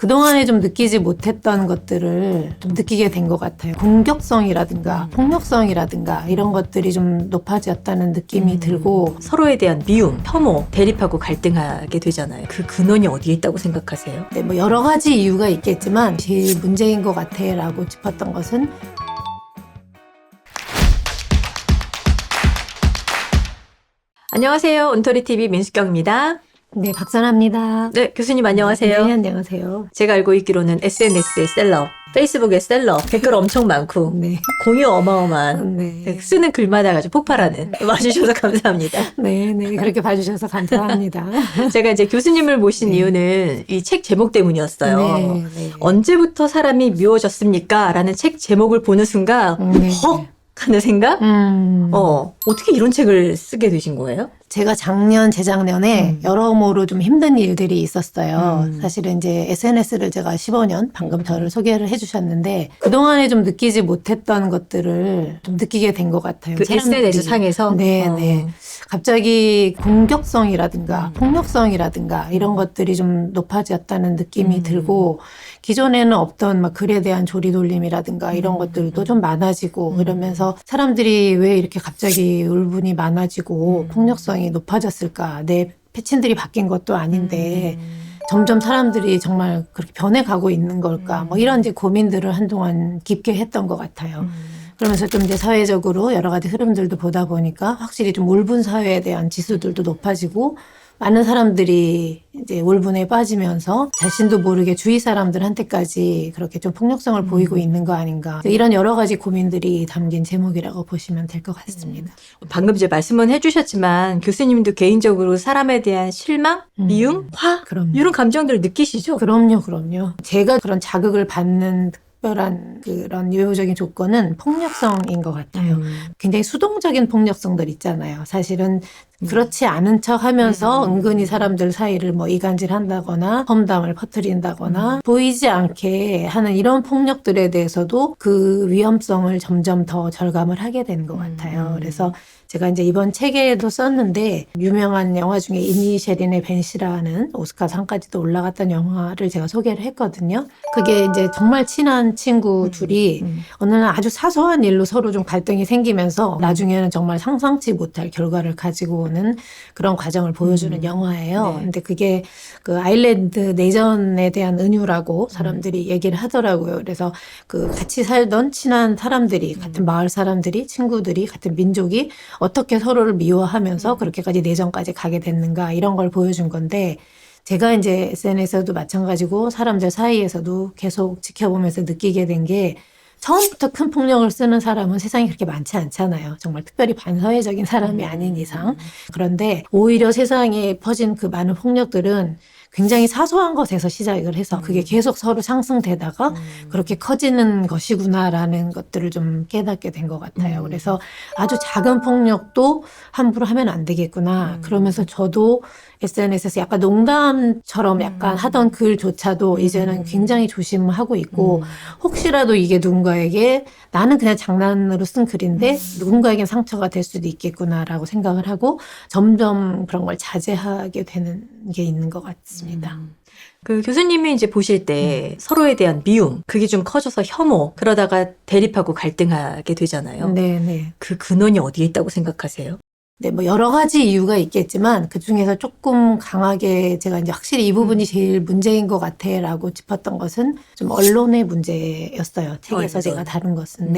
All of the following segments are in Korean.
그동안에 좀 느끼지 못했던 것들을 좀 느끼게 된 것 같아요. 공격성이라든가 폭력성이라든가 이런 것들이 좀 높아졌다는 느낌이 음. 들고 서로에 대한 미움, 혐오, 대립하고 갈등하게 되잖아요. 그 근원이 어디에 있다고 생각하세요? 네, 뭐 여러 가지 이유가 있겠지만 제일 문제인 것 같아라고 짚었던 것은 안녕하세요. 온토리 TV 민수경입니다. 네, 박선합니다. 네, 교수님 안녕하세요. 네, 안녕하세요. 제가 알고 있기로는 SNS의 셀러, 페이스북의 셀러, 댓글 엄청 많고 네. 공유 어마어마한 네. 쓰는 글마다 가지고 폭발하는 와주셔서 감사합니다. 네, 네. 그렇게 봐주셔서 감사합니다. 제가 이제 교수님을 모신 네. 이유는 이 책 제목 때문이었어요. 네, 네. 언제부터 사람이 미워졌습니까? 라는 책 제목을 보는 순간 네. 헉 하는 생각? 음. 어, 어떻게 이런 책을 쓰게 되신 거예요? 제가 작년, 재작년에 음. 여러모로 좀 힘든 일들이 있었어요. 음. 사실은 이제 SNS를 제가 15년, 방금 저를 소개를 해주셨는데, 그동안에 좀 느끼지 못했던 것들을 좀 느끼게 된 것 같아요. 그. SNS 상에서? 네, 어. 네. 갑자기 공격성이라든가 음. 폭력성이라든가 이런 것들이 좀 높아졌다는 느낌이 음. 들고 기존에는 없던 막 글에 대한 조리돌림이라든가 이런 음. 것들도 좀 많아지고 음. 이러면서 사람들이 왜 이렇게 갑자기 울분이 많아지고 음. 폭력성이 높아졌을까 내 패친들이 바뀐 것도 아닌데 음. 점점 사람들이 정말 그렇게 변해가고 있는 걸까 뭐 이런 이제 고민들을 한동안 깊게 했던 것 같아요. 음. 그러면서 좀 이제 사회적으로 여러 가지 흐름들도 보다 보니까 확실히 좀 울분 사회에 대한 지수들도 높아지고 많은 사람들이 이제 울분에 빠지면서 자신도 모르게 주위 사람들한테까지 그렇게 좀 폭력성을 음. 보이고 있는 거 아닌가 이런 여러 가지 고민들이 담긴 제목이라고 보시면 될 것 같습니다. 방금 이제 말씀은 해주셨지만 교수님도 개인적으로 사람에 대한 실망, 음. 미움, 화 그럼요. 이런 감정들을 느끼시죠? 그럼요, 그럼요. 제가 그런 자극을 받는 특별한 그런 유효적인 조건은 폭력성인 것 같아요. 음. 굉장히 수동적인 폭력성들 있잖아요. 사실은 그렇지 않은 척 하면서 음. 은근히 사람들 사이를 뭐 이간질 한다거나 험담을 퍼뜨린다거나 보이지 않게 하는 이런 폭력들에 대해서도 그 위험성을 점점 더 절감을 하게 되는 것 같아요. 음. 그래서 제가 이제 이번 책에도 썼는데 유명한 영화 중에 이니셰린의 벤시라는 오스카상까지도 올라갔던 영화를 제가 소개를 했거든요. 그게 이제 정말 친한 친구 둘이 음. 어느 날 아주 사소한 일로 서로 좀 갈등이 생기면서 나중에는 정말 상상치 못할 결과를 가지고 오는 그런 과정을 보여주는 음. 영화예요. 네. 근데 그게 그 아일랜드 내전에 대한 은유라고 사람들이 얘기를 하더라고요. 그래서 그 같이 살던 친한 사람들이 같은 마을 사람들이 친구들이 같은 민족이 어떻게 서로를 미워하면서 그렇게까지 내전까지 가게 됐는가 이런 걸 보여준 건데 제가 이제 SNS에서도 마찬가지고 사람들 사이에서도 계속 지켜보면서 느끼게 된 게 처음부터 큰 폭력을 쓰는 사람은 세상에 그렇게 많지 않잖아요. 정말 특별히 반사회적인 사람이 아닌 이상. 그런데 오히려 세상에 퍼진 그 많은 폭력들은 굉장히 사소한 것에서 시작을 해서 그게 계속 서로 상승되다가 그렇게 커지는 것이구나라는 것들을 좀 깨닫게 된 것 같아요. 음. 그래서 아주 작은 폭력도 함부로 하면 안 되겠구나. 음. 그러면서 저도 SNS에서 약간 농담처럼 약간 음. 하던 글조차도 이제는 굉장히 조심하고 있고 음. 혹시라도 이게 누군가에게 나는 그냥 장난으로 쓴 글인데 음. 누군가에겐 상처가 될 수도 있겠구나라고 생각을 하고 점점 그런 걸 자제하게 되는 게 있는 것 같습니다. 음. 그 교수님이 이제 보실 때 음. 서로에 대한 미움, 그게 좀 커져서 혐오, 그러다가 대립하고 갈등하게 되잖아요. 네, 네. 그 근원이 어디에 있다고 생각하세요? 네, 뭐 여러 가지 이유가 있겠지만 그 중에서 조금 강하게 제가 이제 확실히 이 부분이 제일 문제인 것 같아라고 짚었던 것은 좀 언론의 문제였어요. 책에서 언론. 제가 다룬 것은. 음.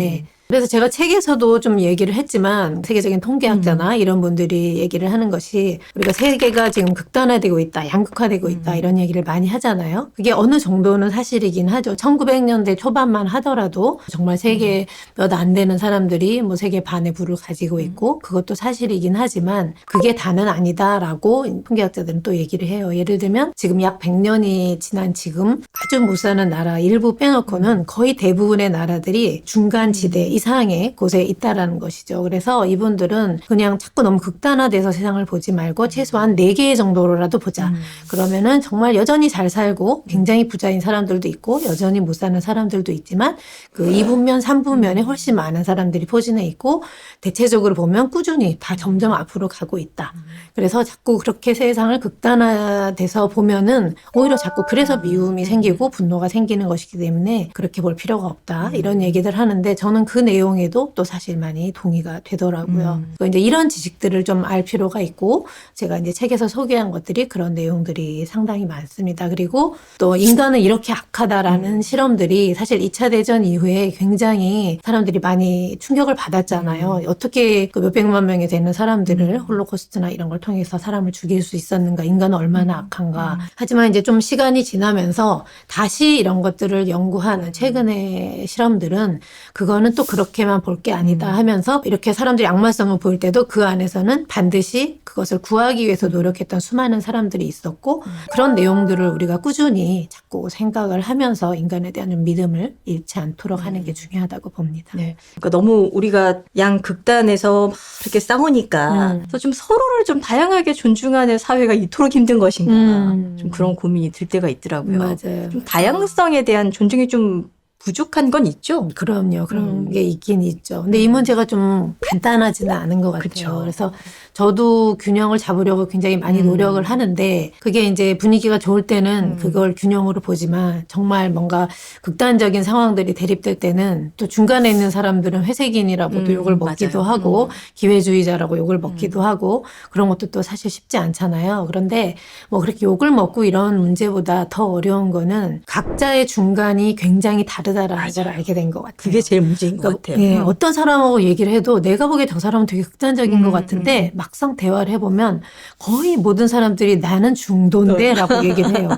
네. 그래서 제가 책에서도 좀 얘기를 했지만 세계적인 통계학자나 음. 이런 분들이 얘기를 하는 것이 우리가 세계가 지금 극단화되고 있다, 양극화되고 있다 음. 이런 얘기를 많이 하잖아요. 그게 어느 정도는 사실이긴 하죠. 1900년대 초반만 하더라도 정말 세계 몇 안 되는 사람들이 뭐 세계 반의 부를 가지고 있고 그것도 사실이긴 하지만 그게 다는 아니다라고 통계학자들은 또 얘기를 해요. 예를 들면 지금 약 100년이 지난 지금 아주 못 사는 나라 일부 빼놓고는 거의 대부분의 나라들이 중간 지대 이상의 곳에 있다라는 것이죠. 그래서 이분들은 그냥 자꾸 너무 극단화돼서 세상을 보지 말고 최소한 네 개 정도로라도 보자. 음. 그러면은 정말 여전히 잘 살고 굉장히 부자인 사람들도 있고 여전히 못 사는 사람들도 있지만 그 2분면, 3분면에 훨씬 많은 사람들이 포진해 있고 대체적으로 보면 꾸준히 다 점점 앞으로 가고 있다. 그래서 자꾸 그렇게 세상을 극단화돼서 보면은 오히려 자꾸 그래서 미움이 생기고 분노가 생기는 것이기 때문에 그렇게 볼 필요가 없다. 이런 얘기들 하는데 저는 그 내용에도 또 사실 많이 동의가 되더라고요. 음. 그 이제 이런 지식들을 좀 알 필요가 있고 제가 이제 책에서 소개한 것들이 그런 내용들이 상당히 많습니다. 그리고 또 인간은 이렇게 악하다라는 실험들이 사실 2차 대전 이후에 굉장히 사람들이 많이 충격을 받았잖아요. 어떻게 그 몇백만 명이 되는 사람들을 홀로코스트나 이런 걸 통해서 사람을 죽일 수 있었는가, 인간은 얼마나 악한가. 하지만 이제 좀 시간이 지나면서 다시 이런 것들을 연구하는 최근의 실험들은 그거는 또 그 렇게만 볼 게 아니다 하면서 이렇게 사람들이 악마성을 보일 때도 그 안에서는 반드시 그것을 구하기 위해서 노력했던 수많은 사람들이 있었고 그런 내용들을 우리가 꾸준히 자꾸 생각을 하면서 인간에 대한 좀 믿음을 잃지 않도록 하는 게 중요하다고 봅니다. 네. 그러니까 너무 우리가 양 극단에서 막 이렇게 싸우니까 음. 그래서 좀 서로를 좀 다양하게 존중하는 사회가 이토록 힘든 것인가 음. 좀 그런 고민이 들 때가 있더라고요. 맞아요. 좀 다양성에 대한 존중이 좀 부족한 건 있죠. 그럼요. 그런 음. 게 있긴 있죠. 근데 이 문제가 좀 간단하지는 않은 것 같아요. 그쵸. 그래서 저도 균형을 잡으려고 굉장히 많이 음. 노력을 하는데 그게 이제 분위기가 좋을 때는 음. 그걸 균형으로 보지만 정말 뭔가 극단적인 상황들이 대립될 때는 또 중간에 있는 사람들은 회색인이라고도 음, 욕을 먹기도 맞아요. 하고 음. 기회주의자라고 욕을 먹기도 하고 그런 것도 또 사실 쉽지 않잖아요. 그런데 뭐 그렇게 욕을 먹고 이런 문제보다 더 어려운 거는 각자의 중간이 굉장히 다 르다라는 걸 알게 된 것 같아요. 그게 제일 문제인 것 그러니까, 같아요. 예, 음. 어떤 사람하고 얘기를 해도 내가 보기에 저 사람은 되게 극단적인 음, 것 같은데 막상 대화를 해보면 거의 모든 사람들이 나는 중도인데 라고 얘기를 해요.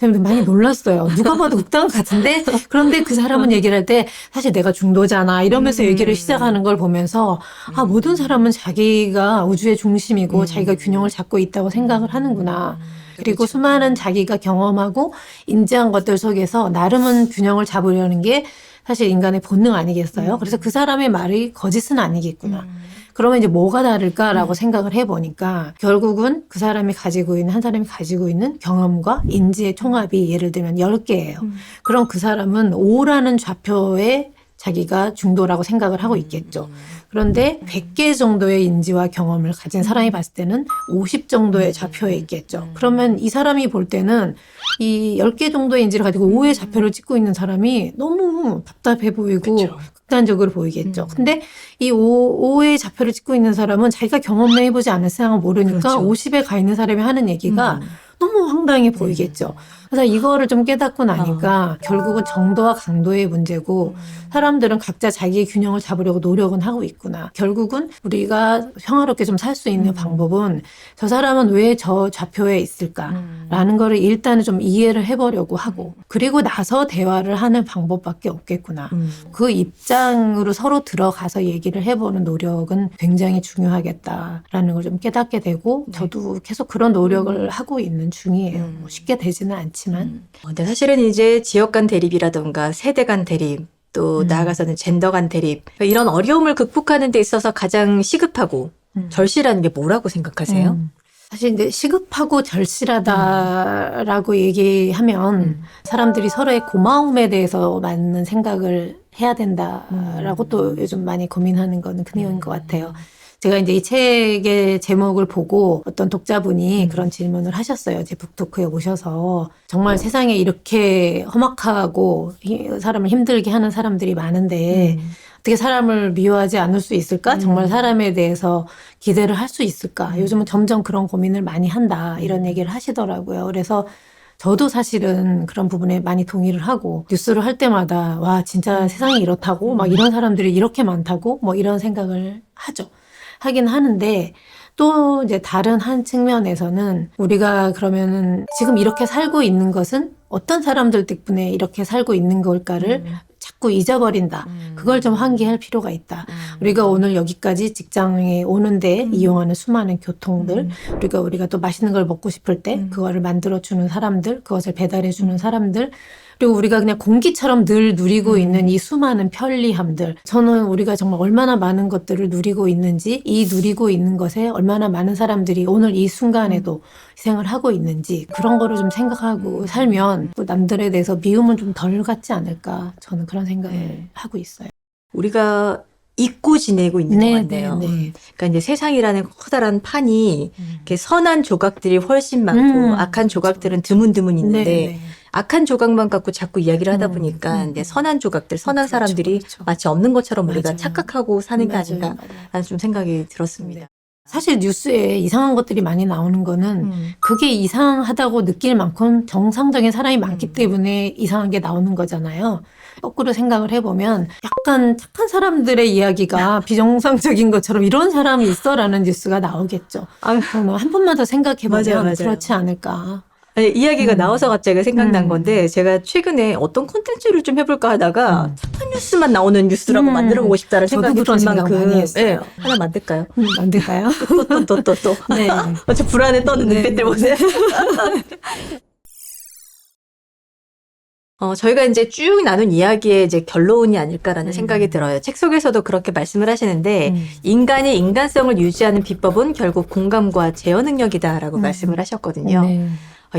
저는 많이 놀랐어요. 누가 봐도 극단 같은데 그런데 그 사람은 얘기를 할 때 사실 내가 중도잖아 이러면서 음. 얘기를 시작하는 걸 보면서 아 모든 사람은 자기가 우주의 중심이고 음. 자기가 균형을 잡고 있다고 생각을 하는구나. 그리고 그렇죠. 수많은 자기가 경험하고 인지한 것들 속에서 나름은 균형을 잡으려는 게 사실 인간의 본능 아니겠어요? 그래서 그 사람의 말이 거짓은 아니겠구나. 음. 그러면 이제 뭐가 다를까라고 생각을 해보니까 결국은 그 사람이 가지고 있는, 한 사람이 가지고 있는 경험과 인지의 총합이 예를 들면 10개예요. 음. 그럼 그 사람은 5라는 좌표에 자기가 중도라고 생각을 하고 있겠죠. 그런데 100개 정도의 인지와 경험을 가진 사람이 봤을 때는 50 정도의 좌표에 있겠죠. 그러면 이 사람이 볼 때는 이 10개 정도의 인지를 가지고 5의 좌표를 찍고 있는 사람이 너무 답답해 보이고 그쵸. 극단적으로 보이겠죠. 음. 근데 이 5, 5의 좌표를 찍고 있는 사람은 자기가 경험을 해보지 않은 세상을 모르니까 그렇죠. 50에 가 있는 사람이 하는 얘기가 음. 너무 황당해 보이겠죠. 그래서 이거를 좀 깨닫고 나니까 결국은 정도와 강도의 문제고 사람들은 각자 자기의 균형을 잡으려고 노력은 하고 있구나. 결국은 우리가 평화롭게 좀 살 수 있는 음. 방법은 저 사람은 왜 저 좌표에 있을까? 음. 라는 거를 일단은 좀 이해를 해보려고 하고 그리고 나서 대화를 하는 방법밖에 없겠구나. 음. 그 입장으로 서로 들어가서 얘기를 해보는 노력은 굉장히 중요하겠다라는 걸 좀 깨닫게 되고 저도 계속 그런 노력을 하고 있는 중이에요. 음. 뭐 쉽게 되지는 않지 만 음. 어, 근데 사실은 이제 지역 간 대립이라던가 세대 간 대립 또 음. 나아가서는 젠더 간 대립 이런 어려움을 극복하는 데 있어서 가장 시급하고 음. 절실한 게 뭐라고 생각하세요? 음. 사실 이제 시급하고 절실하다라고 얘기하면 음. 사람들이 서로의 고마움에 대해서 맞는 생각을 해야 된다라고 음. 또 요즘 많이 고민하는 거는 그 내용인 것 같아요. 제가 이제 이 책의 제목을 보고 어떤 독자분이 음. 그런 질문을 하셨어요. 제 북토크에 오셔서 정말 세상에 이렇게 험악하고 히- 사람을 힘들게 하는 사람들이 많은데 음. 어떻게 사람을 미워하지 않을 수 있을까? 정말 사람에 대해서 기대를 할 수 있을까? 요즘은 점점 그런 고민을 많이 한다. 이런 얘기를 하시더라고요. 그래서 저도 사실은 그런 부분에 많이 동의를 하고 뉴스를 할 때마다 와 진짜 세상이 이렇다고 막 이런 사람들이 이렇게 많다고 뭐 이런 생각을 하죠. 하긴 하는데 또 이제 다른 한 측면에서는 우리가 그러면은 지금 이렇게 살고 있는 것은 어떤 사람들 덕분에 이렇게 살고 있는 걸까를 자꾸 잊어버린다. 음. 그걸 좀 환기할 필요가 있다. 우리가 오늘 여기까지 직장에 오는데 음. 이용하는 수많은 교통들, 우리가 우리가 또 맛있는 걸 먹고 싶을 때 음. 그거를 만들어 주는 사람들, 그것을 배달해 주는 사람들, 그리고 우리가 그냥 공기처럼 늘 누리고 음. 있는 이 수많은 편리함들. 저는 우리가 정말 얼마나 많은 것들을 누리고 있는지, 이 누리고 있는 것에 얼마나 많은 사람들이 오늘 이 순간에도 희생을 하고 있는지 그런 거를 좀 생각하고 살면 또 남들에 대해서 미움은 좀덜 같지 않을까. 저는 그런 생각을 네. 하고 있어요. 우리가 잊고 지내고 있는 것 같네요. 네. 그러니까 이제 세상이라는 커다란 판이 이렇게 선한 조각들이 훨씬 많고 음, 악한 조각들은 드문드문 있는데 네, 네. 악한 조각만 갖고 자꾸 이야기를 하다 음, 보니까 음. 이제 선한 조각들, 선한 그렇죠, 사람들이 그렇죠. 마치 없는 것처럼 우리가 맞아요. 착각하고 사는 게 아닌가. 라는 좀 생각이 들었습니다. 사실 뉴스에 이상한 것들이 많이 나오는 거는 음. 그게 이상하다고 느낄 만큼 정상적인 사람이 많기 음. 때문에 이상한 게 나오는 거잖아요. 거꾸로 생각을 해보면 약간 착한 사람들의 이야기가 비정상적인 것처럼 이런 사람이 있어라는 뉴스가 나오겠죠. 아유. 저는 한 번만 더 생각해보면 맞아요, 맞아요. 그렇지 않을까. 아니, 이야기가 음. 나와서 갑자기 생각난 음. 건데 제가 최근에 어떤 콘텐츠를 좀 해볼까 하다가 음. 착한 뉴스만 나오는 뉴스라고 음. 만들어보고 싶다는 생각이 들 생각 만큼 많이 했어요. 예, 하나 만들까요? 음, 안 될까요? 또 또 또 또. 네. 저 불안에 떠는 네. 눈빛들 보세요. 어, 저희가 이제 쭉 나눈 이야기의 이제 결론이 아닐까라는 음. 생각이 들어요. 책 속에서도 그렇게 말씀을 하시는데, 음. 인간이 인간성을 유지하는 비법은 결국 공감과 제어 능력이다라고 음. 말씀을 하셨거든요. 네.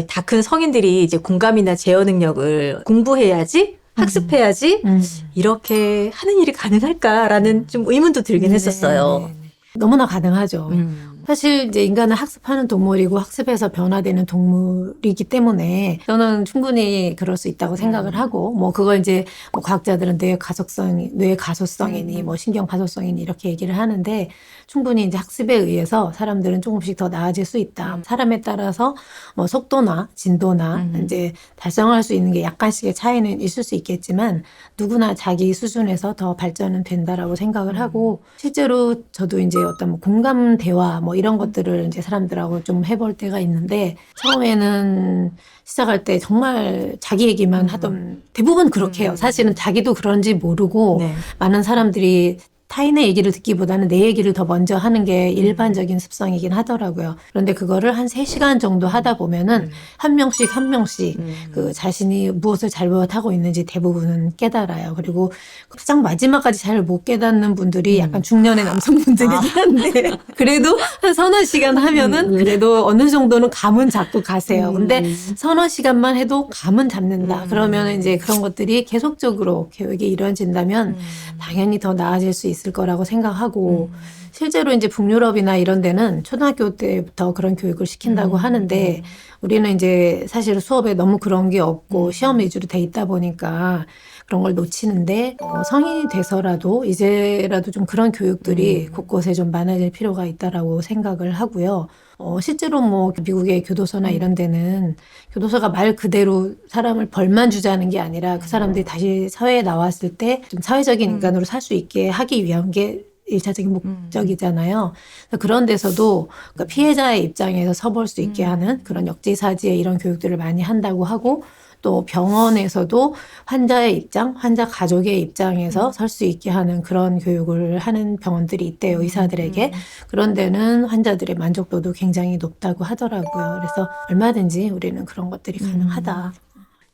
다 큰 성인들이 이제 공감이나 제어 능력을 공부해야지, 학습해야지, 음. 이렇게 하는 일이 가능할까라는 좀 의문도 들긴 했었어요. 네, 네, 네. 너무나 가능하죠. 음. 사실 이제 인간은 학습하는 동물이고 학습해서 변화되는 동물이기 때문에 저는 충분히 그럴 수 있다고 생각을 음. 하고 뭐 그걸 이제 뭐 과학자들은 뇌 가속성 뇌 가소성이니 음. 뭐 신경 가소성이니 이렇게 얘기를 하는데 충분히 이제 학습에 의해서 사람들은 조금씩 더 나아질 수 있다. 음. 사람에 따라서 뭐 속도나 진도나 음. 이제 달성할 수 있는 게 약간씩의 차이는 있을 수 있겠지만 누구나 자기 수준에서 더 발전은 된다라고 생각을 음. 하고 실제로 저도 이제 어떤 뭐 공감 대화 뭐 이런 것들을 이제 사람들하고 좀 해볼 때가 있는데 처음에는 시작할 때 정말 자기 얘기만 음. 하던 대부분 그렇게 해요. 음. 사실은 자기도 그런지 모르고 네. 많은 사람들이 타인의 얘기를 듣기보다는 내 얘기를 더 먼저 하는 게 일반적인 습성이긴 하더라고요. 그런데 그거를 한 3시간 정도 하다 보면은 음. 한 명씩 한 명씩 음. 그 자신이 무엇을 잘못하고 있는지 대부분은 깨달아요. 그리고 가장 마지막까지 잘 못 깨닫는 분들이 음. 약간 중년의 남성분들이긴 한데 그래도 한 서너 시간 하면은 음. 그래도 어느 정도는 감은 잡고 가세요. 음. 근데 서너 시간만 해도 감은 잡는다. 음. 그러면 이제 그런 것들이 계속적으로 교육이 이루어진다면 음. 당연히 더 나아질 수 있을 거라고 생각하고 음. 실제로 이제 북유럽이나 이런 데는 초등학교 때부터 그런 교육을 시킨다고 음. 하는데 우리는 이제 사실 수업에 너무 그런 게 없고 음. 시험 위주로 돼 있다 보니까 그런 걸 놓치는데 어, 성인이 돼서라도 이제라도 좀 그런 교육들이 음. 곳곳에 좀 많아질 필요가 있다라고 생각을 하고요. 어, 실제로 뭐 미국의 교도소나 음. 이런 데는 교도소가 말 그대로 사람을 벌만 주자는 게 아니라 그 사람들이 다시 사회에 나왔을 때 좀 사회적인 음. 인간으로 살 수 있게 하기 위한 게 일차적인 목적이잖아요. 그래서 그런 데서도 그러니까 피해자의 입장에서 서볼 수 있게 음. 하는 그런 역지사지의 이런 교육들을 많이 한다고 하고 또 병원에서도 환자의 입장, 환자 가족의 입장에서 음. 설수 있게 하는 그런 교육을 하는 병원들이 있대요, 음. 의사들에게. 그런 데는 환자들의 만족도도 굉장히 높다고 하더라고요. 그래서 얼마든지 우리는 그런 것들이 음. 가능하다.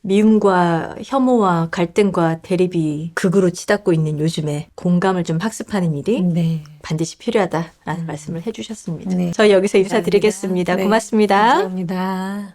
미움과 혐오와 갈등과 대립이 극으로 치닫고 있는 요즘에 공감을 좀 학습하는 일이 네. 반드시 필요하다라는 음. 말씀을 해주셨습니다. 네. 저희 여기서 인사드리겠습니다. 네. 고맙습니다. 감사합니다.